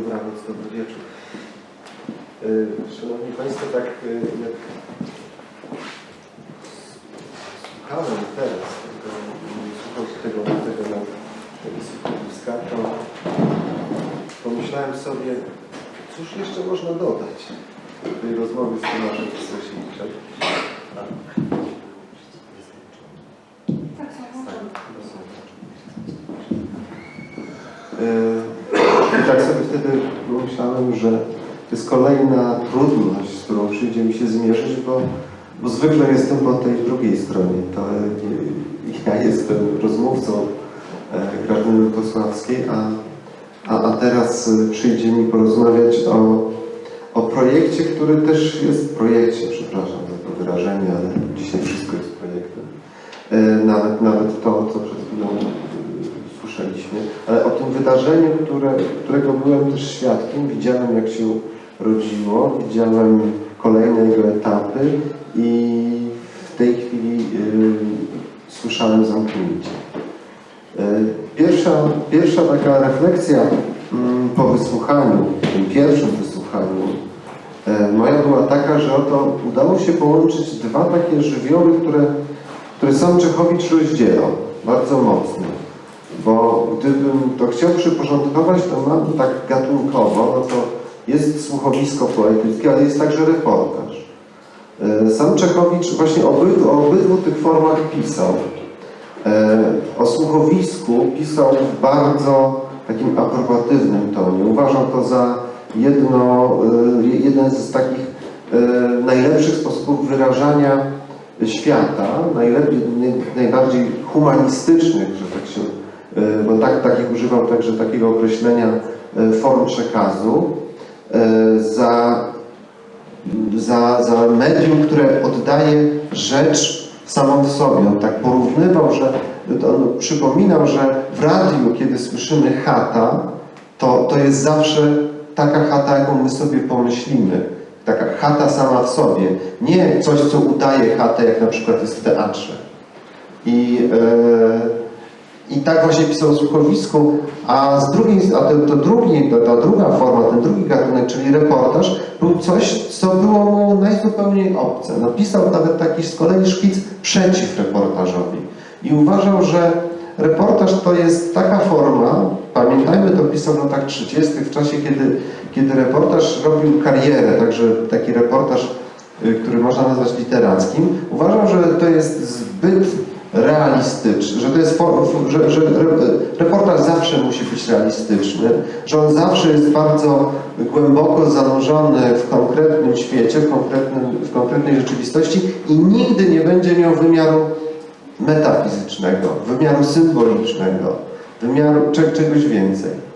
Dobranoc, dobry wieczór. Y, Szanowni Państwo, tak y, jak słuchałem teraz tego, słuchał się tego, tego na Publiska, to pomyślałem sobie, cóż jeszcze można dodać do tej rozmowy z Tomaszem Krasosiewiczem. I tak sobie wtedy pomyślałem, że to jest kolejna trudność, z którą przyjdzie mi się zmierzyć, bo, bo zwykle jestem po tej drugiej stronie. To e, ja jestem rozmówcą e, Grażyny Kosławskiej, a, a, a teraz e, przyjdzie mi porozmawiać o, o projekcie, który też jest projekcie, przepraszam za to wyrażenie, ale dzisiaj wszystko jest projektem. Nawet, nawet to, co przed chwilą ale o tym wydarzeniu, które, którego byłem też świadkiem, widziałem jak się rodziło, widziałem kolejne jego etapy i w tej chwili y, słyszałem zamknięcie. Y, Pierwsza, pierwsza taka refleksja mm, po wysłuchaniu, tym pierwszym wysłuchaniu, y, moja była taka, że oto udało się połączyć dwa takie żywioły, które, które sam Czechowicz rozdzielał bardzo mocno. Bo gdybym to chciał przyporządkować, to mam tak gatunkowo, no to jest słuchowisko poetyckie, ale jest także reportaż. E, Sam Czechowicz właśnie o obydwu, o obydwu tych formach pisał. E, O słuchowisku pisał w bardzo takim aprobatywnym tonie. Uważam to za jedno, e, jeden z takich najlepszych sposobów wyrażania świata, najlepiej, najbardziej humanistycznych, że tak bo tak, takich używał także takiego określenia e, form przekazu, e, za, za, za medium, które oddaje rzecz samą w sobie. On tak porównywał, że on przypominał, że w radiu, kiedy słyszymy chata, to, to jest zawsze taka chata, jaką my sobie pomyślimy. Taka chata sama w sobie. Nie coś, co udaje chatę, jak na przykład jest w teatrze. I e, i tak właśnie pisał o słuchowisku, a z drugiej, a to, to drugi, to, ta druga forma, ten drugi gatunek, czyli reportaż, był coś, co było mu najzupełniej obce. Napisał nawet taki z kolei szkic przeciw reportażowi. I uważał, że reportaż to jest taka forma, pamiętajmy, to pisał w latach 30., w czasie, kiedy, kiedy reportaż robił karierę, także taki reportaż, y, który można nazwać literackim. Uważał, że to jest zbyt realistyczny, że to jest for, że, że reportaż zawsze musi być realistyczny, że on zawsze jest bardzo głęboko zanurzony w konkretnym świecie, w, konkretnym, w konkretnej rzeczywistości i nigdy nie będzie miał wymiaru metafizycznego, wymiaru symbolicznego, wymiaru cze, czegoś więcej.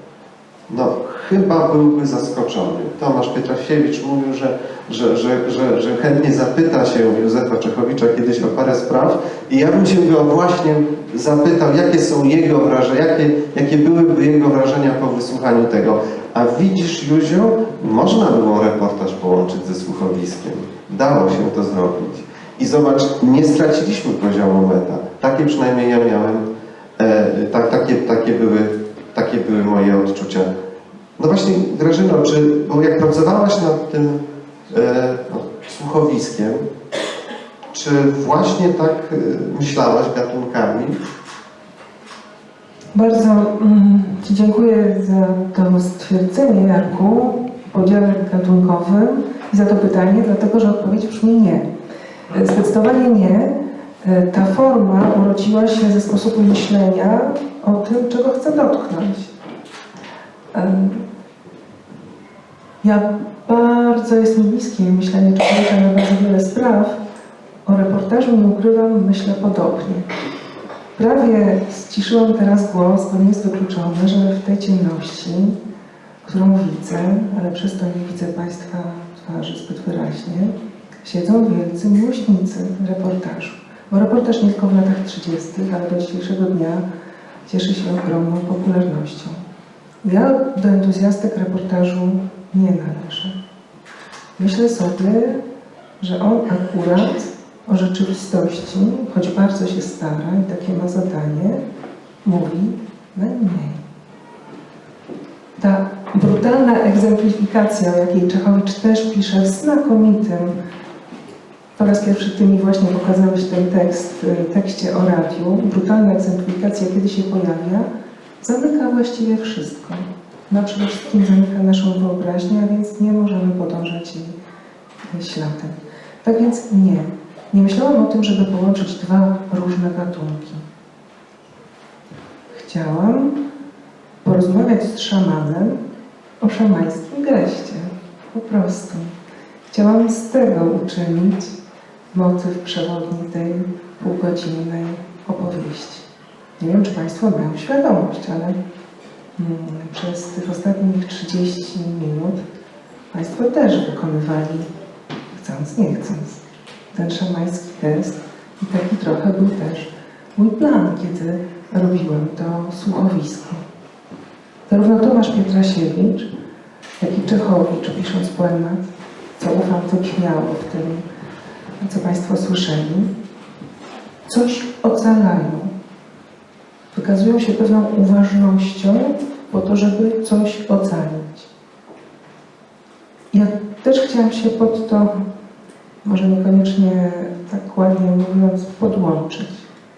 No, chyba byłby zaskoczony. Tomasz Pietrasiewicz mówił, że, że, że, że, że chętnie zapyta się Józefa Czechowicza kiedyś o parę spraw i ja bym się go właśnie zapytał, jakie są jego wrażenia, jakie, jakie byłyby jego wrażenia po wysłuchaniu tego. A widzisz, Józio, można było reportaż połączyć ze słuchowiskiem. Dało się to zrobić. I zobacz, nie straciliśmy poziomu meta. Takie przynajmniej ja miałem, e, tak, takie, takie, były, takie były moje odczucia. No właśnie, Grażyno, czy, bo jak pracowałaś nad tym no, słuchowiskiem, czy właśnie tak e, myślałaś gatunkami? Bardzo mm, Ci dziękuję za to stwierdzenie, Jarku, podziale gatunkowym i za to pytanie, dlatego że odpowiedź brzmi nie. E, Zdecydowanie nie. E, Ta forma urodziła się ze sposobu myślenia o tym, czego chcę dotknąć. Ja bardzo jest mi bliskie myślenie człowieka na bardzo wiele spraw. O reportażu nie ukrywam, myślę podobnie. Prawie ściszyłam teraz głos, bo nie jest wykluczone, że w tej ciemności, którą widzę, ale przez to nie widzę Państwa twarzy zbyt wyraźnie, siedzą wielcy miłośnicy reportażu. Bo reportaż nie tylko w latach 30., ale do dzisiejszego dnia cieszy się ogromną popularnością. Ja do entuzjastek reportażu nie należę. Myślę sobie, że on akurat o rzeczywistości, choć bardzo się stara i takie ma zadanie, mówi najmniej. Ta brutalna egzemplifikacja, o jakiej Czechowicz też pisze w znakomitym, po raz pierwszy Ty mi właśnie pokazałeś ten tekst w tekście o radiu, brutalna egzemplifikacja, kiedy się pojawia, zamyka właściwie wszystko. No przede wszystkim zamyka naszą wyobraźnię, a więc nie możemy podążać jej śladem. Tak więc nie. Nie myślałam o tym, żeby połączyć dwa różne gatunki. Chciałam porozmawiać z szamanem o szamańskim geście. Po prostu. Chciałam z tego uczynić motyw przewodni tej półgodzinnej opowieści. Nie wiem, czy Państwo mają świadomość, ale przez tych ostatnich 30 minut Państwo też wykonywali, chcąc, nie chcąc, ten szamański gest i taki trochę był też mój plan, kiedy robiłem to słuchowisko. Zarówno Tomasz Pietrasiewicz, jak i Czechowicz, pisząc poemat, co ufam, co brzmiało w tym, co Państwo słyszeli, coś ocalają. Wykazują się pewną uważnością po to, żeby coś ocalić. Ja też chciałam się pod to, może niekoniecznie tak ładnie mówiąc, podłączyć.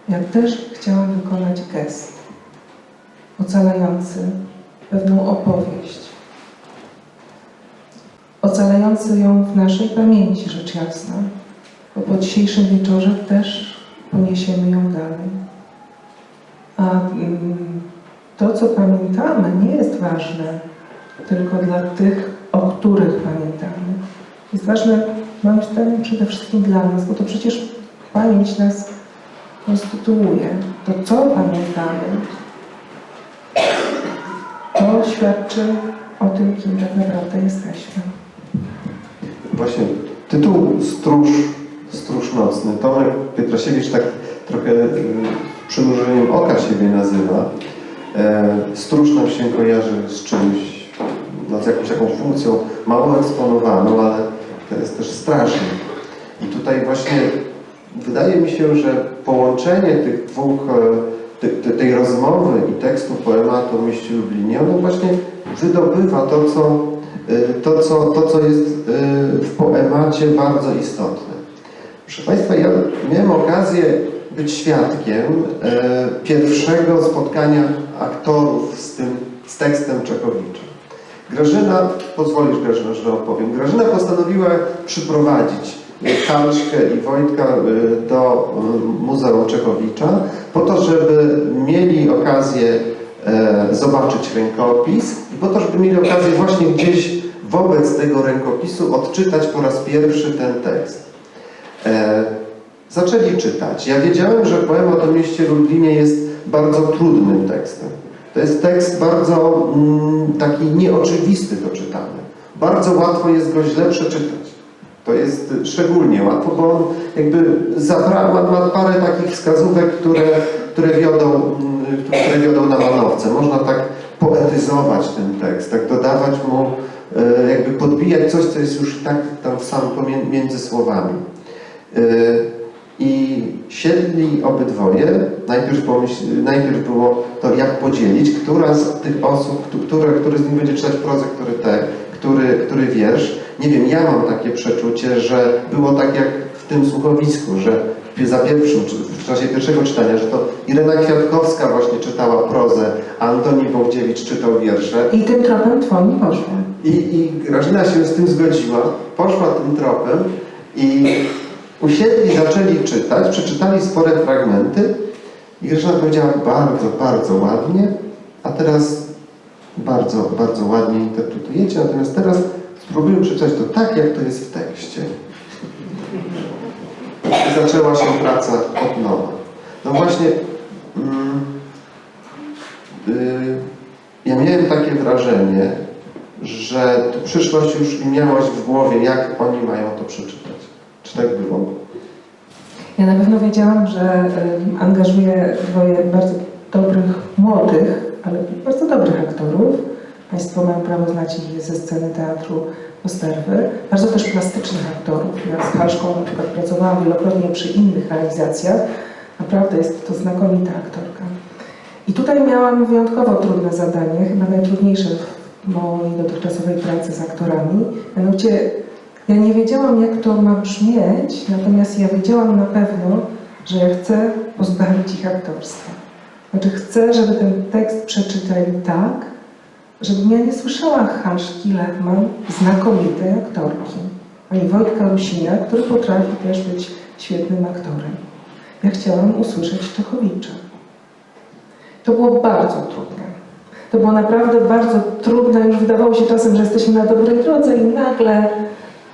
Ja też chciałam wykonać gest ocalający pewną opowieść. Ocalający ją w naszej pamięci, rzecz jasna, bo po dzisiejszym wieczorze też poniesiemy ją dalej. A mm, to, co pamiętamy, nie jest ważne tylko dla tych, o których pamiętamy. Jest ważne, moim zdaniem, przede wszystkim dla nas, bo to przecież pamięć nas konstytuuje. To, co pamiętamy, to świadczy o tym, kim tak naprawdę jesteśmy. Właśnie tytuł Stróż, Stróż Nocny. Tomek Pietrasiewicz tak trochę y, przymrużeniem oka siebie nazywa. E, Stróż nam się kojarzy z czymś, no, z jakąś taką funkcją mało eksponowaną, ale to jest też straszny. I tutaj właśnie wydaje mi się, że połączenie tych dwóch, e, te, te, tej rozmowy i tekstu poematu o mieście Lublinie, ono właśnie wydobywa to, co, y, to, co, to, co jest y, w poemacie bardzo istotne. Proszę Państwa, ja miałem okazję być świadkiem e, pierwszego spotkania aktorów z tym, z tekstem Czechowicza. Grażyna, pozwolisz Grażyna, że opowiem, Grażyna postanowiła przyprowadzić Halczkę i Wojtka e, do e, Muzeum Czechowicza po to, żeby mieli okazję zobaczyć rękopis i po to, żeby mieli okazję właśnie gdzieś wobec tego rękopisu odczytać po raz pierwszy ten tekst. E, zaczęli czytać. Ja wiedziałem, że poemat o mieście Lublinie jest bardzo trudnym tekstem. To jest tekst bardzo mm, taki nieoczywisty do czytania. Bardzo łatwo jest go źle przeczytać. To jest szczególnie łatwo, bo on jakby zapra- ma, parę takich wskazówek, które, które, wiodą, mm, które wiodą na manowce. Można tak poetyzować ten tekst, tak dodawać mu, e, jakby podbijać coś, co jest już tak tam sam między słowami. I siedli obydwoje, najpierw, pomyśl, najpierw było to jak podzielić, która z tych osób, któ- które, który z nich będzie czytać prozę, który te, który, który wiersz. Nie wiem, ja mam takie przeczucie, że było tak jak w tym słuchowisku, że za pierwszym, w czasie pierwszego czytania, że to Irena Kwiatkowska właśnie czytała prozę, a Antoni Wołdziewicz czytał wiersze. I tym tropem Twoi poszło. I, I Grażyna się z tym zgodziła, poszła tym tropem i usiedli, zaczęli czytać, przeczytali spore fragmenty i Grażyna powiedziała bardzo, bardzo ładnie, a teraz bardzo, bardzo ładnie interpretujecie, natomiast teraz spróbuję przeczytać to tak, jak to jest w tekście. I zaczęła się praca od nowa. No właśnie, mm, y, ja miałem takie wrażenie, że przyszłość już miałaś w głowie, jak oni mają to przeczytać. Tak było? Ja na pewno wiedziałam, że angażuję dwoje bardzo dobrych, młodych, ale bardzo dobrych aktorów. Państwo mają prawo znać ich ze sceny teatru Osterwy. Bardzo też plastycznych aktorów. Ja z Halszką na przykład pracowałam wielokrotnie przy innych realizacjach. Naprawdę jest to znakomita aktorka. I tutaj miałam wyjątkowo trudne zadanie, chyba najtrudniejsze w mojej dotychczasowej pracy z aktorami. Mianowicie ja nie wiedziałam, jak to ma brzmieć, natomiast ja wiedziałam na pewno, że ja chcę pozbawić ich aktorstwa. Znaczy chcę, żeby ten tekst przeczytali tak, żebym ja nie słyszała Hanszki Lechman, znakomitej aktorki, ani Wojtka Rusina, który potrafi też być świetnym aktorem. Ja chciałam usłyszeć Czechowicza. To było bardzo trudne. To było naprawdę bardzo trudne. Już wydawało się czasem, że jesteśmy na dobrej drodze i nagle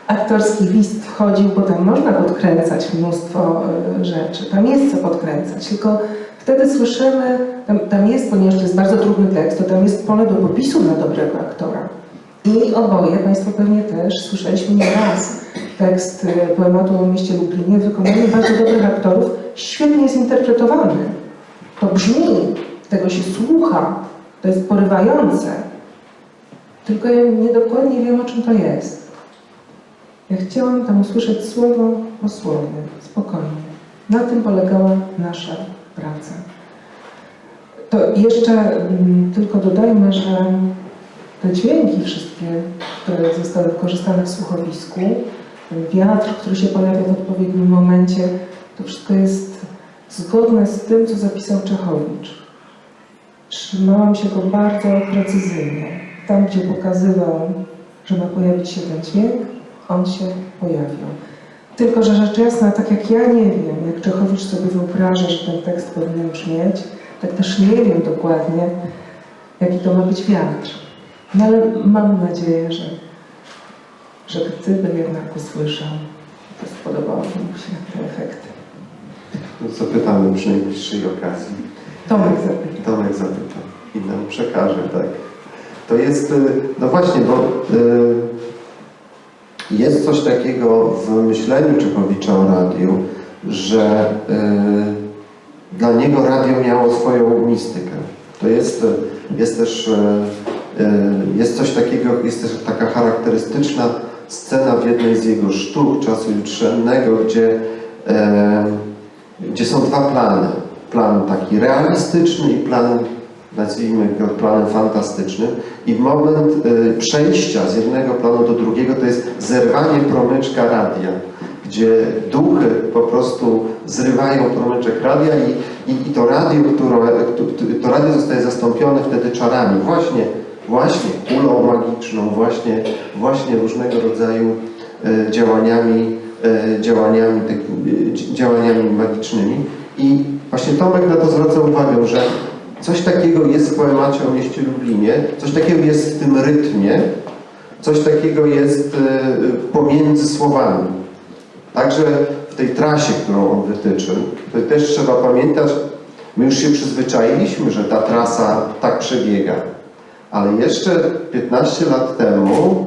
aktorski list wchodził, bo tam można podkręcać mnóstwo y, rzeczy. Tam jest co podkręcać, tylko wtedy słyszymy, tam, tam jest, ponieważ to jest bardzo trudny tekst, to tam jest pole do popisu na dobrego aktora. I oboje, Państwo pewnie też słyszeliśmy nieraz tekst y, poematu o mieście Lublinie w wykonaniu bardzo dobrych aktorów, świetnie zinterpretowany. To brzmi, tego się słucha, to jest porywające. Tylko ja nie dokładnie wiem, o czym to jest. Ja chciałam tam usłyszeć słowo po słowie, spokojnie. Na tym polegała nasza praca. To jeszcze mm, tylko dodajmy, że te dźwięki wszystkie, które zostały wykorzystane w słuchowisku, wiatr, który się pojawia w odpowiednim momencie, to wszystko jest zgodne z tym, co zapisał Czechowicz. Trzymałam się go bardzo precyzyjnie. Tam, gdzie pokazywał, że ma pojawić się ten dźwięk, on się pojawił. Tylko, że rzecz jasna, tak jak ja nie wiem, jak Czechowicz sobie wyobraża, że ten tekst powinien brzmieć, tak też nie wiem dokładnie, jaki to ma być wiatr. No ale mam nadzieję, że, że gdyby jednak usłyszał, to spodobałyby mu się te efekty. No, zapytamy przy najbliższej okazji. Tomek zapyta. Tomek zapyta i nam przekaże, tak. To jest, y, no właśnie, bo y, jest coś takiego w myśleniu Czechowicza o radiu, że y, dla niego radio miało swoją mistykę. To jest, y, jest też y, y, jest coś takiego, jest też taka charakterystyczna scena w jednej z jego sztuk czasu jutrzennego, gdzie, e, gdzie są dwa plany. Plan taki realistyczny i plan, nazwijmy go planem fantastycznym. I moment e, przejścia z jednego planu do drugiego to jest zerwanie promyczka radia, gdzie duchy po prostu zrywają promyczek radia i, i, i to radio, które, to radio zostaje zastąpione wtedy czarami. Właśnie właśnie kulą magiczną, właśnie, właśnie różnego rodzaju e, działaniami, e, działaniami, e, działaniami magicznymi. I właśnie Tomek na to zwraca uwagę, że coś takiego jest w poemacie o mieście Lublinie, coś takiego jest w tym rytmie, coś takiego jest pomiędzy słowami. Także w tej trasie, którą on wytyczył, to też trzeba pamiętać, my już się przyzwyczailiśmy, że ta trasa tak przebiega. Ale jeszcze 15 lat temu,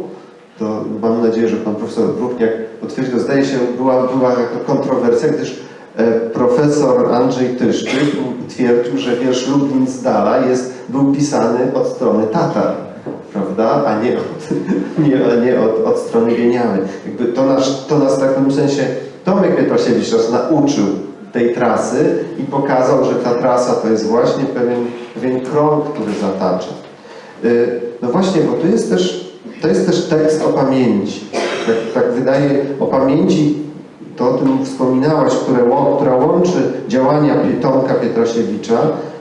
to mam nadzieję, że pan profesor Brukniak potwierdził, zdaje się, była, była kontrowersja, gdyż e, profesor Andrzej Tyszczyk twierdził, że wiersz Lublin z dala jest, był pisany od strony Tatar, prawda, a nie od, nie, a nie od, od strony Wieniawy. Jakby to, nas, to nas w takim sensie Tomek Pietrasiewicz nas nauczył tej trasy i pokazał, że ta trasa to jest właśnie pewien, pewien krąg, który zatacza. No właśnie, bo to jest też, to jest też tekst o pamięci. Tak, tak wydaje, o pamięci, to o tym wspominałaś, które, która łączy działania Tomka Pietrasiewicza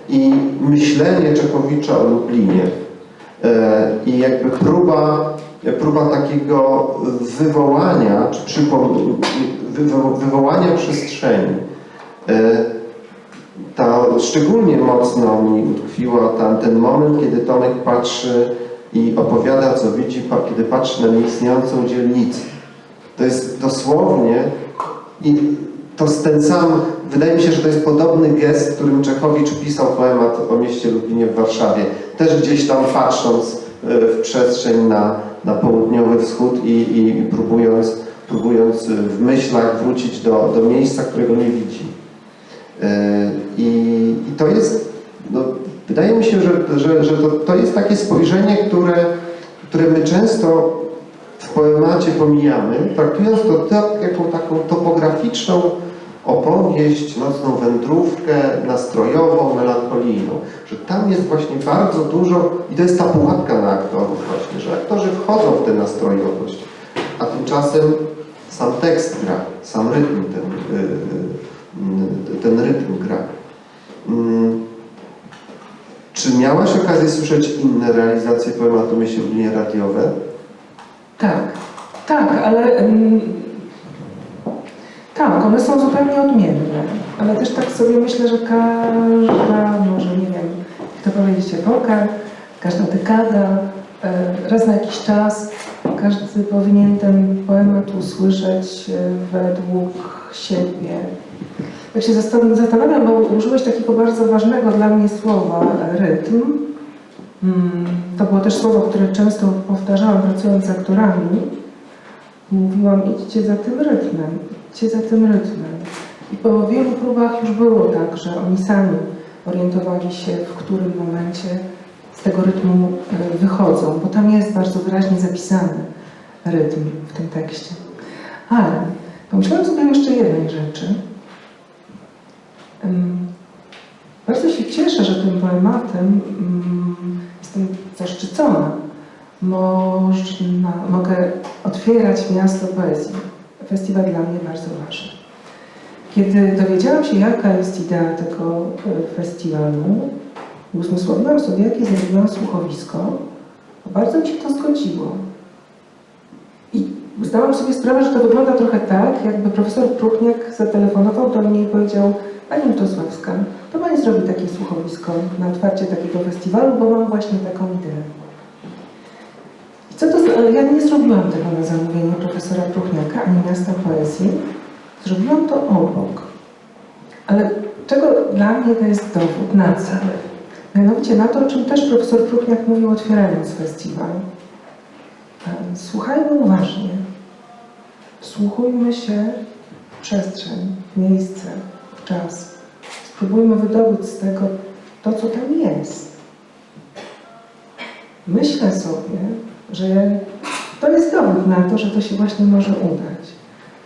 i myślenie Czechowicza o Lublinie. I jakby próba, próba takiego wywołania, czy wywołania przestrzeni to szczególnie mocno mi utkwiła tam ten moment, kiedy Tomek patrzy i opowiada, co widzi, kiedy patrzy na nieistniejącą dzielnicę. To jest dosłownie i to ten sam, wydaje mi się, że to jest podobny gest, którym Czechowicz pisał poemat o mieście Lublinie w Warszawie. Też gdzieś tam patrząc w przestrzeń na, na południowy wschód i, i, próbując, próbując w myślach wrócić do, do miejsca, którego nie widzi. I, i to jest, no, wydaje mi się, że, że, że to, to jest takie spojrzenie, które, które my często poemacie pomijamy, traktując to tak, jaką taką topograficzną opowieść, nocną wędrówkę nastrojową, melancholijną. Że tam jest właśnie bardzo dużo, i to jest ta pułapka na aktorów właśnie, że aktorzy wchodzą w tę nastrojowość, a tymczasem sam tekst gra, sam rytm ten, y, y, y, ten rytm gra. Mm. Czy miałaś okazję słyszeć inne realizacje poematu Myślnie radiowe? Tak, tak, ale tak, one są zupełnie odmienne, ale też tak sobie myślę, że każda, może nie wiem, jak to powiedzieć, epoka, każda dekada, e, raz na jakiś czas każdy powinien ten poemat usłyszeć e, według siebie. Tak się zastan- zastanawiam, bo użyłeś takiego bardzo ważnego dla mnie słowa, rytm. Mm, To było też słowo, które często powtarzałam pracując z aktorami. Mówiłam, idźcie za tym rytmem, idźcie za tym rytmem. I po wielu próbach już było tak, że oni sami orientowali się, w którym momencie z tego rytmu e, wychodzą, bo tam jest bardzo wyraźnie zapisany rytm w tym tekście. Ale pomyślałam sobie jeszcze jednej rzeczy. Bardzo się cieszę, że tym poematem mm, jestem zaszczycona. Można, mogę otwierać miasto poezji. Festiwal dla mnie bardzo ważny. Kiedy dowiedziałam się, jaka jest idea tego e, festiwalu, uzmysłowiłam sobie, jakie zrobiłam słuchowisko, bardzo mi się to zgodziło. Zdałam sobie sprawę, że to wygląda trochę tak, jakby profesor Pruchniak zatelefonował do mnie i powiedział Pani Mutosławska, to Pani zrobi takie słuchowisko na otwarcie takiego festiwalu, bo mam właśnie taką ideę. I co to, ja nie zrobiłam tego na zamówienie profesora Pruchniaka ani Miasta Poezji. Zrobiłam to obok. Ale czego dla mnie to jest dowód na co? Mianowicie na to, o czym też profesor Pruchniak mówił otwierając festiwal. Słuchajmy uważnie. Wsłuchujmy się w przestrzeń, w miejsce, w czas. Spróbujmy wydobyć z tego to, co tam jest. Myślę sobie, że to jest dowód na to, że to się właśnie może udać.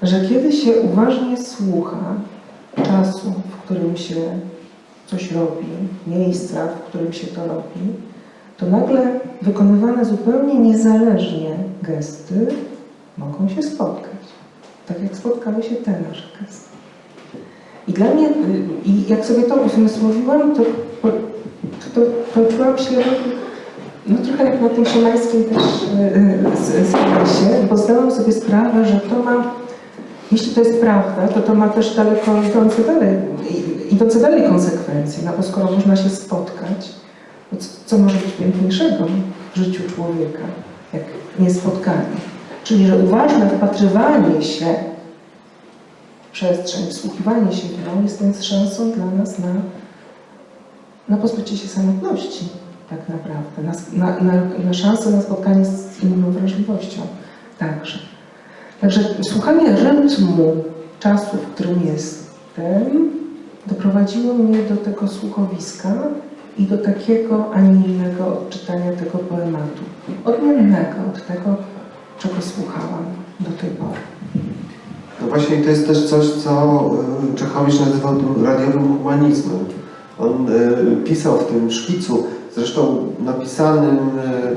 Że kiedy się uważnie słucha czasu, w którym się coś robi, miejsca, w którym się to robi, to nagle wykonywane zupełnie niezależnie gesty mogą się spotkać. Tak jak spotkały się te nasze gesty. I dla mnie, y, i jak sobie to uzmysłowiłam, to, to, to poczułam się no trochę jak na tym szamańskim też y, y, seansie, bo zdałam sobie sprawę, że to ma, jeśli to jest prawda, to to ma też daleko idące dalej, idące dalej konsekwencje, no bo skoro można się spotkać, to co, co może być piękniejszego w życiu człowieka, jak nie spotkanie. Czyli, że uważne wpatrywanie się w przestrzeń, wsłuchiwanie się w nią jest więc szansą dla nas na, na pozbycie się samotności, tak naprawdę, na, na, na, szansę na spotkanie z inną wrażliwością także. Także słuchanie rytmu czasu, w którym jestem, doprowadziło mnie do tego słuchowiska i do takiego, a nie innego odczytania tego poematu. Odmiennego od tego, czego słuchałam do tej pory. No właśnie to jest też coś, co y, Czechowicz nazywał radiowym humanizmem. On y, pisał w tym szkicu, zresztą napisanym y,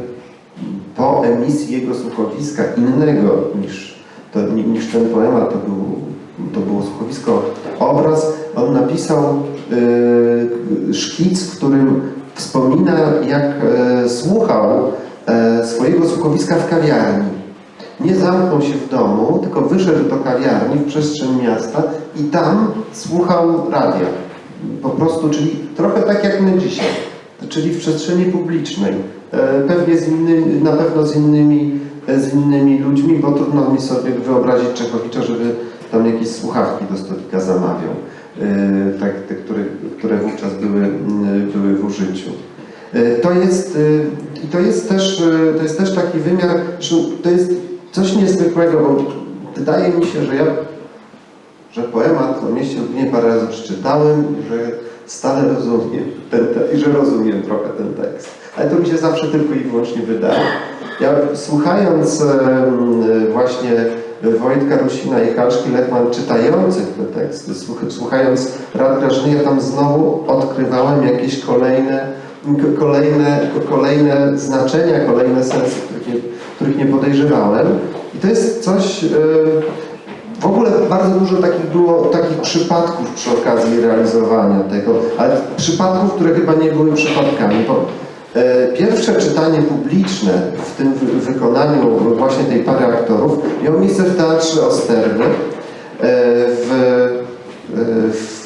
po emisji jego słuchowiska innego niż, to, ni- niż ten poemat, to, był, to było słuchowisko obraz. On napisał szkic, w którym wspomina jak e, słuchał e, swojego słuchowiska w kawiarni nie zamknął się w domu, tylko wyszedł do kawiarni w przestrzeń miasta i tam słuchał radia. Po prostu, czyli trochę tak jak my dzisiaj, czyli w przestrzeni publicznej. E, Pewnie z innymi, na pewno z innymi, e, z innymi ludźmi, bo trudno mi sobie wyobrazić Czechowicza, żeby tam jakieś słuchawki do stolika zamawiał, e, tak, te, które, które wówczas były, były w użyciu. To jest, to jest też, to jest też taki wymiar, to jest coś niezwykłego, bo wydaje mi się, że ja, że poemat o mieście Lublinie parę razy przeczytałem, że stale rozumiem ten te, i że rozumiem trochę ten tekst. Ale to mi się zawsze tylko i wyłącznie wydaje. Ja słuchając właśnie Wojtka Rusina i Halszki Lechman czytających te teksty, słuch- słuchając rad Grażyny, ja tam znowu odkrywałem jakieś kolejne, kolejne, kolejne znaczenia, kolejne sensy, których nie, podejrzewałem. I to jest coś, e, w ogóle bardzo dużo takich było takich przypadków przy okazji realizowania tego, ale przypadków, które chyba nie były przypadkami. Bo e, pierwsze czytanie publiczne w tym wy- wykonaniu właśnie tej pary aktorów miało miejsce w Teatrze Osterny e, w, w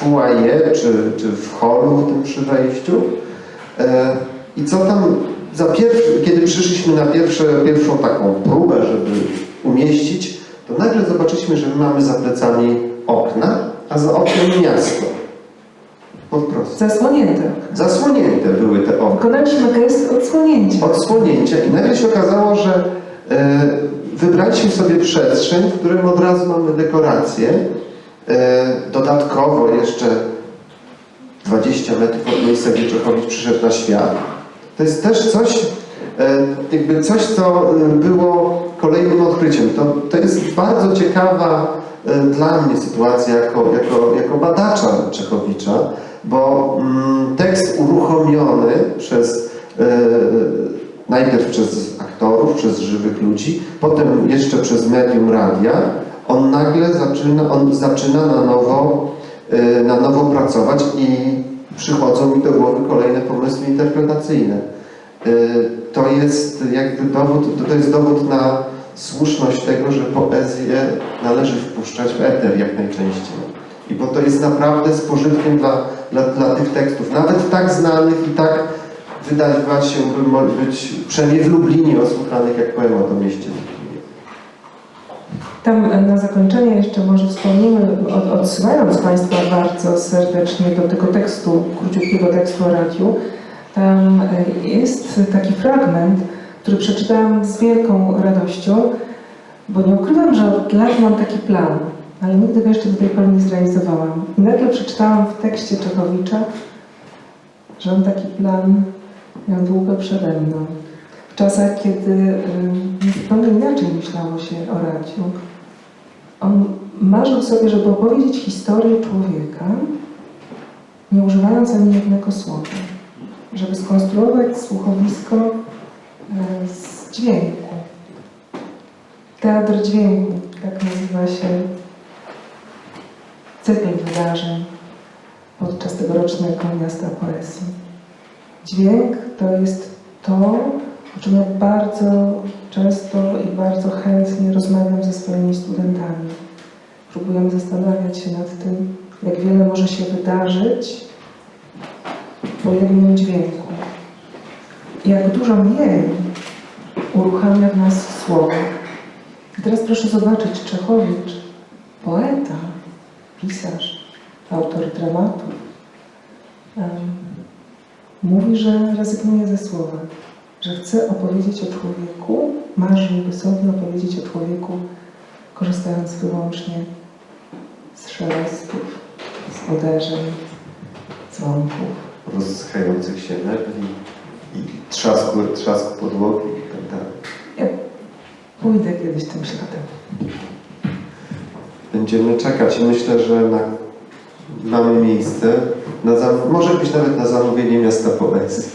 foyer czy, czy w holu tym przy wejściu. I co tam za pierwszy, kiedy przyszliśmy na pierwsze, pierwszą taką próbę, żeby umieścić, to nagle zobaczyliśmy, że my mamy za plecami okna, a za oknem miasto. Po prostu. Zasłonięte. Zasłonięte były te okna. Wykonaliśmy gest odsłonięcia. Odsłonięcia i nagle się okazało, że e, wybraliśmy sobie przestrzeń, w którym od razu mamy dekoracje. E, dodatkowo jeszcze 20 metrów od miejsca, gdzie Czechowicz przyszedł na świat. To jest też coś, e, jakby coś, co e, było kolejnym odkryciem. To, to jest bardzo ciekawa e, dla mnie sytuacja jako, jako, jako badacza Czechowicza, bo mm, tekst uruchomiony przez najpierw przez aktorów, przez żywych ludzi, potem jeszcze przez medium radia, on nagle zaczyna, on zaczyna na nowo, na nowo pracować i przychodzą mi do głowy kolejne pomysły interpretacyjne. E, To jest jakby dowód, to jest dowód na słuszność tego, że poezję należy wpuszczać w eter jak najczęściej. I bo to jest naprawdę z dla, dla, dla tych tekstów, nawet tak znanych i tak wydawać się by być, przynajmniej w Lublinie osłuchanych jak poemat o mieście. Tam na zakończenie jeszcze może wspomnimy, od, odsyłając Państwa bardzo serdecznie do tego tekstu, króciutkiego tekstu o radiu, tam jest taki fragment, który przeczytałam z wielką radością, bo nie ukrywam, że od lat mam taki plan, ale nigdy go jeszcze do tej pory nie zrealizowałam. I nagle przeczytałam w tekście Czechowicza, że on taki plan miał długo przede mną. W czasach, kiedy ym, zupełnie inaczej myślało się o radiu. On marzył sobie, żeby opowiedzieć historię człowieka, nie używając ani jednego słowa. Żeby skonstruować słuchowisko e, z dźwięku. Teatr dźwięku, tak nazywa się cykl wydarzeń podczas tegorocznego Miasta Poezji. Dźwięk to jest to, czym ja bardzo często i bardzo chętnie rozmawiam ze swoimi studentami. Próbuję zastanawiać się nad tym, jak wiele może się wydarzyć po jednym dźwięku. Jak dużo mniej uruchamia w nas słowo. I teraz proszę zobaczyć, Czechowicz, poeta, pisarz, autor dramatów, em, mówi, że rezygnuje ze słowa, że chce opowiedzieć o człowieku, marzyłby sobie opowiedzieć o człowieku, korzystając wyłącznie z szelestów, z uderzeń, dzwonków. Rozchających się mebli i trzasku, trzasku podłogi i tak dalej. Ja pójdę kiedyś tym śladem. Będziemy czekać i myślę, że na, mamy miejsce, na może być nawet na zamówienie miasta poezji.